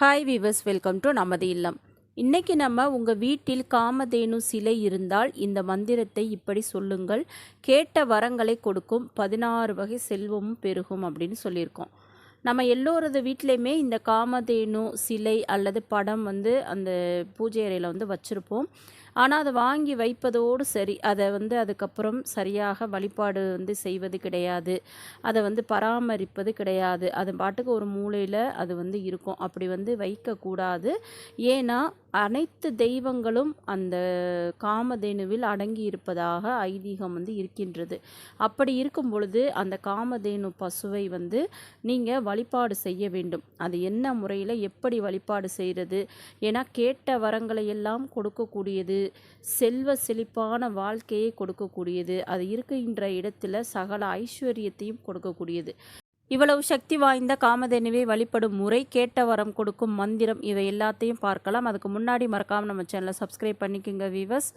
Hi viewers welcome to நமது இல்லம் இன்றைக்கி நம்ம உங்கள் வீட்டில் காமதேனு சிலை இருந்தால் இந்த மந்திரத்தை இப்படி சொல்லுங்கள். கேட்ட வரங்களை கொடுக்கும். பதினாறு வகை செல்வமும் பெருகும் அப்படின்னு சொல்லியிருக்கோம். நம்ம எல்லோரது வீட்லேயுமே இந்த காமதேனு சிலை அல்லது படம் வந்து அந்த பூஜை அறையில் வந்து வச்சுருப்போம். ஆனால் அதை வாங்கி வைப்பதோடு சரி. அதை வந்து அதுக்கப்புறம் சரியாக வழிபாடு வந்து செய்வது கிடையாது. அதை வந்து பராமரிப்பது கிடையாது. அது பாட்டுக்கு ஒரு மூலையில் அது வந்து இருக்கும். அப்படி வந்து வைக்கக்கூடாது. ஏன்னா அனைத்து தெய்வங்களும் அந்த காமதேனுவில் அடங்கி இருப்பதாக ஐதீகம் வந்து இருக்கின்றது. அப்படி இருக்கும் பொழுது அந்த காமதேனு பசுவை வந்து நீங்கள் வழிபாடு செய்ய வேண்டும். அது என்ன முறையில் எப்படி வழிபாடு செய்கிறது ஏன்னா கேட்ட வரங்களை எல்லாம் கொடுக்கக்கூடியது. செல்வ செழிப்பான வாழ்க்கையை கொடுக்கக்கூடியது. அது இருக்கின்ற இடத்துல சகல ஐஸ்வர்யத்தையும் கொடுக்கக்கூடியது. இவ்வளவு சக்தி வாய்ந்த காமதேனுவை வழிபடும் முறை கேட்ட வரம் கொடுக்கும் மந்திரம் இவை எல்லாத்தையும் பார்க்கலாம். அதுக்கு முன்னாடி மறக்காமல் நம்ம சேனலை சப்ஸ்கிரைப் பண்ணிக்கோங்க வீவர்ஸ்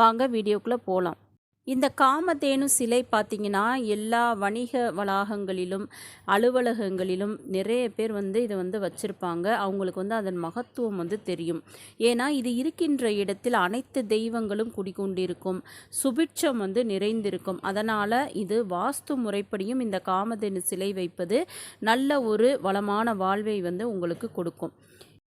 வாங்க வீடியோக்குள்ளே போகலாம் இந்த காமதேனு சிலை பார்த்திங்கன்னா எல்லா வணிக வளாகங்களிலும் அலுவலகங்களிலும் நிறைய பேர் வந்து இதை வந்து வச்சுருப்பாங்க. அவங்களுக்கு வந்து அதன் மகத்துவம் வந்து தெரியும். ஏன்னா இது இருக்கின்ற இடத்தில் அனைத்து தெய்வங்களும் குடிகொண்டிருக்கும். சுபிட்சம் வந்து நிறைந்திருக்கும். அதனால் இது வாஸ்து முறைப்படியும் இந்த காமதேனு சிலை வைப்பது நல்ல ஒரு வளமான வாழ்வை வந்து உங்களுக்கு கொடுக்கும்.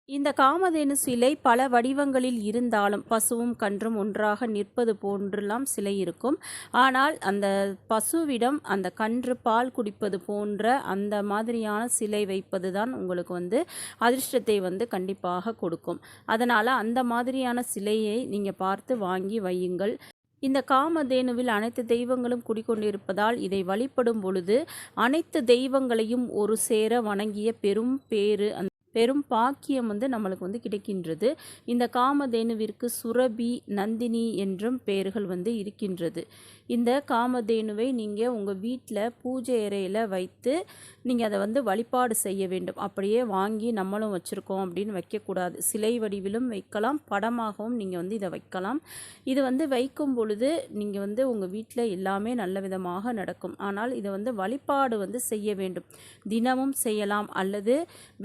இந்த காமதேனு சிலை பல வடிவங்களில் இருந்தாலும் பசுவும் கன்றும் ஒன்றாக நிற்பது போன்றெல்லாம் சிலை இருக்கும். ஆனால் அந்த பசுவிடம் அந்த கன்று பால் குடிப்பது போன்ற அந்த மாதிரியான சிலை வைப்பது தான் உங்களுக்கு வந்து அதிர்ஷ்டத்தை வந்து கண்டிப்பாக கொடுக்கும். அதனால் அந்த மாதிரியான சிலையை நீங்கள் பார்த்து வாங்கி வையுங்கள். இந்த காமதேனுவில் அனைத்து தெய்வங்களும் குடிக்கொண்டிருப்பதால் இதை வழிபடும் பொழுது அனைத்து தெய்வங்களையும் ஒரு சேர வணங்கிய பெரும் பேறு அந்த பெரும் பாக்கியம் வந்து நம்மளுக்கு வந்து கிடைக்கின்றது. இந்த காமதேனுவிற்கு சுரபி நந்தினி என்றும் பெயர்கள் வந்து இருக்கின்றது. இந்த காமதேனுவை நீங்கள் உங்கள் வீட்டில் பூஜை அறையில் வைத்து நீங்கள் அதை வந்து வழிபாடு செய்ய வேண்டும். அப்படியே வாங்கி நம்மளும் வச்சுருக்கோம் அப்படின்னு வைக்கக்கூடாது. சிலை வடிவிலும் வைக்கலாம் படமாகவும் நீங்கள் வந்து இதை வைக்கலாம். இது வந்து வைக்கும் பொழுது நீங்கள் வந்து உங்கள் வீட்டில் எல்லாமே நல்ல விதமாக நடக்கும். ஆனால் இதை வந்து வழிபாடு வந்து செய்ய வேண்டும். தினமும் செய்யலாம். அல்லது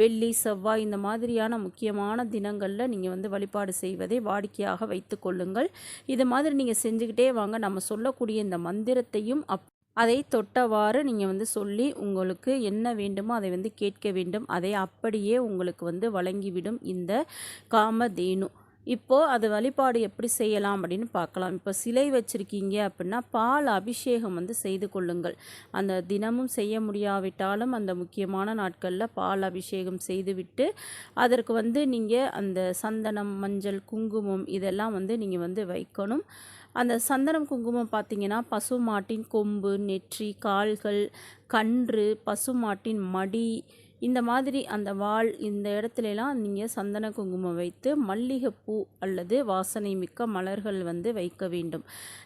வெள்ளி செவ்வாய் இந்த மாதிரியான முக்கியமான தினங்களில் நீங்கள் வந்து வழிபாடு செய்வதை வாடிக்கையாக வைத்து கொள்ளுங்கள். இது மாதிரி நீங்கள் செஞ்சுக்கிட்டே வாங்க. நம்ம சொல்லக்கூடிய இந்த மந்திரத்தையும் அப் அதை தொட்டவாறு நீங்கள் வந்து சொல்லி உங்களுக்கு என்ன வேண்டுமோ அதை வந்து கேட்க வேண்டும். அதை அப்படியே உங்களுக்கு வந்து வழங்கிவிடும் இந்த காமதேனு. இப்போது அது வழிபாடு எப்படி செய்யலாம் அப்படின்னு பார்க்கலாம். இப்போ சிலை வச்சுருக்கீங்க அப்படின்னா பால் அபிஷேகம் வந்து செய்து கொள்ளுங்கள். அந்த தினமும் செய்ய முடியாவிட்டாலும் அந்த முக்கியமான நாட்களில் பால் அபிஷேகம் செய்துவிட்டு அதற்கு வந்து நீங்கள் அந்த சந்தனம் மஞ்சள் குங்குமம் இதெல்லாம் வந்து நீங்கள் வந்து வைக்கணும். அந்த சந்தனம் குங்குமம் பார்த்தீங்கன்னா பசுமாட்டின் கொம்பு நெற்றி கால்கள் கன்று பசுமாட்டின் மடி இந்த மாதிரி அந்த வால் இந்த இடத்துலலாம் நீங்கள் சந்தன குங்குமம் வைத்து மல்லிகைப்பூ அல்லது வாசனை மிக்க மலர்கள் வந்து வைக்க வேண்டும்.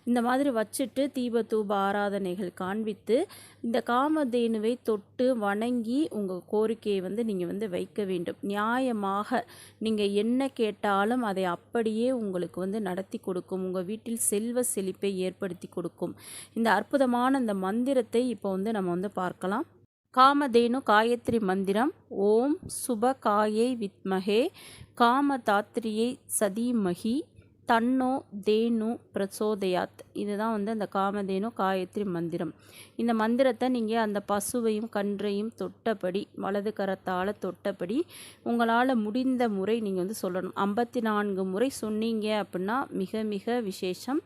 இந்த மாதிரி வச்சுட்டு தீப தூப ஆராதனைகள் காண்பித்து இந்த காமதேனுவை தொட்டு வணங்கி உங்கள் கோரிக்கையை வந்து நீங்கள் வந்து வைக்க வேண்டும். நியாயமாக நீங்கள் என்ன கேட்டாலும் அதை அப்படியே உங்களுக்கு வந்து நடத்தி கொடுக்கும். உங்கள் வீட்டில் செல்வ செழிப்பை ஏற்படுத்தி கொடுக்கும். இந்த அற்புதமான இந்த மந்திரத்தை இப்போ வந்து நம்ம வந்து பார்க்கலாம். காமதேனு காயத்ரி மந்திரம். ஓம் சுப காயை வித்மகே. காமதாத்ரியை சதீமகி. தன்னோ தேனு பிரசோதயாத். இதுதான் வந்து அந்த காமதேனு காயத்ரி மந்திரம். இந்த மந்திரத்தை நீங்கள் அந்த பசுவையும் கன்றையும் தொட்டபடி வலது கரத்தால் தொட்டபடி உங்களால் முடிந்த முறை நீங்கள் வந்து சொல்லணும். ஐம்பத்தி நான்கு முறை சொன்னீங்க அப்படின்னா மிக மிக விசேஷம்.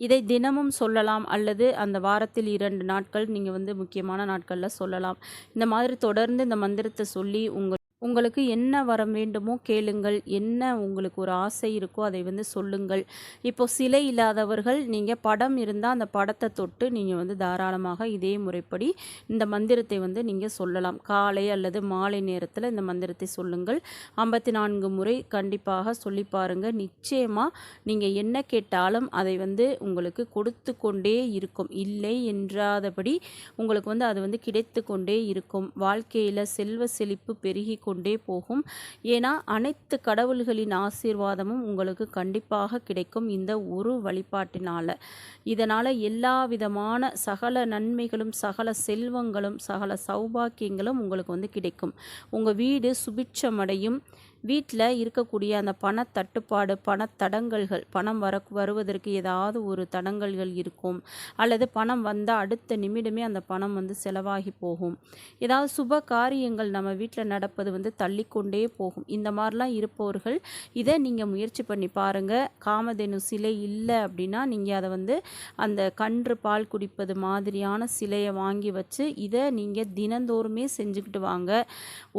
இதை தினமும் சொல்லலாம் அல்லது அந்த வாரத்தில் இரண்டு நாட்கள் நீங்கள் வந்து முக்கியமான நாட்களில் சொல்லலாம். இந்த மாதிரி தொடர்ந்து இந்த மந்திரத்தை சொல்லி உங்கள் உங்களுக்கு என்ன வரம் வேண்டுமோ கேளுங்கள். என்ன உங்களுக்கு ஒரு ஆசை இருக்கோ அதை வந்து சொல்லுங்கள். இப்போ சிலை இல்லாதவர்கள் நீங்கள் படம் இருந்தால் அந்த படத்தை தொட்டு நீங்கள் வந்து தாராளமாக இதே முறைப்படி இந்த மந்திரத்தை வந்து நீங்கள் சொல்லலாம். காலை அல்லது மாலை நேரத்தில் இந்த மந்திரத்தை சொல்லுங்கள். ஐம்பத்தி நான்கு முறை கண்டிப்பாக சொல்லி பாருங்கள் நிச்சயமாக நீங்கள் என்ன கேட்டாலும் அதை வந்து உங்களுக்கு கொடுத்து கொண்டே இருக்கும். இல்லை என்றாதபடி உங்களுக்கு வந்து அது வந்து கிடைத்து கொண்டே இருக்கும். வாழ்க்கையில் செல்வ செழிப்பு பெருகி கொண்டே போகும். ஏன்னா அனைத்து கடவுள்களின் ஆசீர்வாதமும் உங்களுக்கு கண்டிப்பாக கிடைக்கும் இந்த ஒரு வழிபாட்டினால். இதனால் எல்லா விதமான சகல நன்மைகளும் சகல செல்வங்களும் சகல சௌபாக்கியங்களும் உங்களுக்கு வந்து கிடைக்கும். உங்கள் வீடு சுபிட்சமடையும். வீட்டில் இருக்கக்கூடிய அந்த பண தட்டுப்பாடு பண தடங்கல்கள் பணம் வர வருவதற்கு ஏதாவது ஒரு தடங்கல்கள் இருக்கும். அல்லது பணம் வந்தால் அடுத்த நிமிடமே அந்த பணம் வந்து செலவாகி போகும். ஏதாவது சுப காரியங்கள் நம்ம வீட்டில் நடப்பது வந்து தள்ளிக்கொண்டே போகும். இந்த மாதிரிலாம் இருப்பவர்கள் இதை நீங்கள் முயற்சி பண்ணி பாருங்கள் காமதேனு சிலை இல்லை அப்படின்னா நீங்கள் அதை வந்து அந்த கன்று பால் குடிப்பது மாதிரியான சிலையை வாங்கி வச்சு இதை நீங்கள் தினந்தோறுமே செஞ்சுக்கிட்டு வாங்க.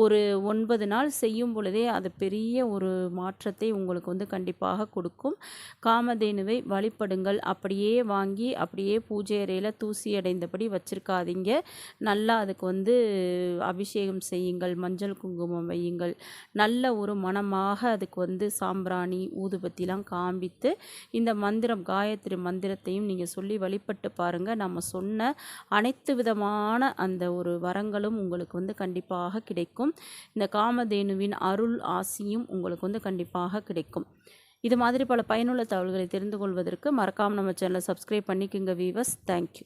ஒரு ஒன்பது நாள் செய்யும் பொழுதே அது பெரிய ஒரு மாற்றத்தை உங்களுக்கு வந்து கண்டிப்பாக கொடுக்கும். காமதேனுவை வழிபடுங்கள். அப்படியே வாங்கி அப்படியே பூஜை அறையில் தூசி அடைந்தபடி வச்சிருக்காதீங்க. நல்லா அதுக்கு வந்து அபிஷேகம் செய்யுங்கள். மஞ்சள் குங்குமம் வையுங்கள். நல்ல ஒரு மனமாக அதுக்கு வந்து சாம்பிராணி ஊதுபத்திலாம் காண்பித்து இந்த மந்திரம் காயத்ரி மந்திரத்தையும் நீங்கள் சொல்லி வழிபட்டு பாருங்கள் நம்ம சொன்ன அனைத்து விதமான அந்த ஒரு வரங்களும் உங்களுக்கு வந்து கண்டிப்பாக கிடைக்கும். இந்த காமதேனுவின் அருள் ஆசியும் உங்களுக்கு வந்து கண்டிப்பாக கிடைக்கும். இது மாதிரி பல பயனுள்ள தகவல்களை தெரிந்து கொள்வதற்கு மறக்காமல் நம்ம சேனலை சப்ஸ்கிரைப் பண்ணிக்கோங்க வீவர்ஸ் தேங்க்யூ